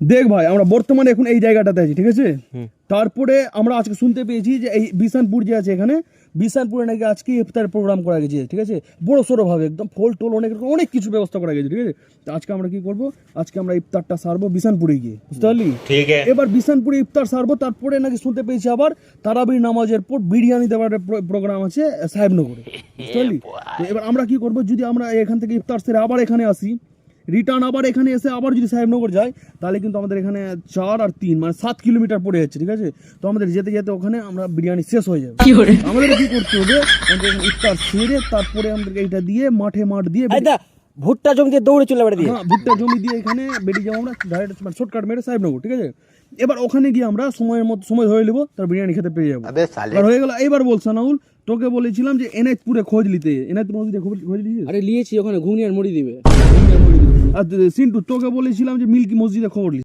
দেখ ভাই আমরা বর্তমানে এখন এই জায়গাটাতে আছি ঠিক আছে? তারপরে আমরা আজকে শুনতে পেয়েছি যে এই বিশানপুর যে আছে এখানে বিশানপুরে নাকি আজকে ইফতার প্রোগ্রাম করা গেছে ঠিক আছে? বড় সড়োভাবে একদম ফল টোল অনেক অনেক কিছু ব্যবস্থা করা গেছে ঠিক আছে? তো আজকে আমরা কি করব? আজকে আমরা ইফতারটা সারবো বিশানপুরে গিয়ে বুঝতে পারলি? ঠিক এবার বিশানপুরে ইফতার সারবো তারপরে নাকি শুনতে পেয়েছি আবার তারাবির নামাজের পর বিরিয়ানি দেওয়ার প্রোগ্রাম আছে সাহেবনগরে বুঝতে পারলি? এবার আমরা কি করব যদি আমরা এখান থেকে ইফতার সেরে আবার এখানে আসি রিটার্ন আবার এখানে এসে আবার যদি সাহেবনগর যাই তাহলে কিন্তু আমাদের এখানে চার আর তিন মানে সাত কিলোমিটার পড়ে যাচ্ছে ঠিক আছে? তো আমাদের যেতে যেতে ওখানে আমরা বিরিয়ানি শেষ হয়ে যাবে। আমাদের কি করতে হবে? আমাদের ইফতার সেরে তারপরে আমাদেরকে এটা দিয়ে মাঠে মাঠ দিয়ে ভুট্টা জমি দিয়ে দৌড়ে চলে বেড়ে দিয়ে হ্যাঁ ভুট্টা জমি দিয়ে এখানে বেরিয়ে যাব আমরা ডাইরেক্ট মানে শর্টকাট মেরে সাহেবনগর ঠিক আছে? এবার ওখানে গিয়ে আমরা সময়ের মতো সময় ধরে নেব তার বিরিয়ানি খেতে পেয়ে যাব। আর হয়ে গেল এবার বল সানাউল তোকে বলেছিলাম যে এনএইচপুরে খোঁজ নিতে এনএইচপুর মসজিদে খোঁজ খোঁজ নিয়েছিস? আরে লিয়েছি ওখানে ঘুগনি আর মুড়ি দিবে। আর সিন্টু তোকে বলেছিলাম যে মিল্কি মসজিদে খবর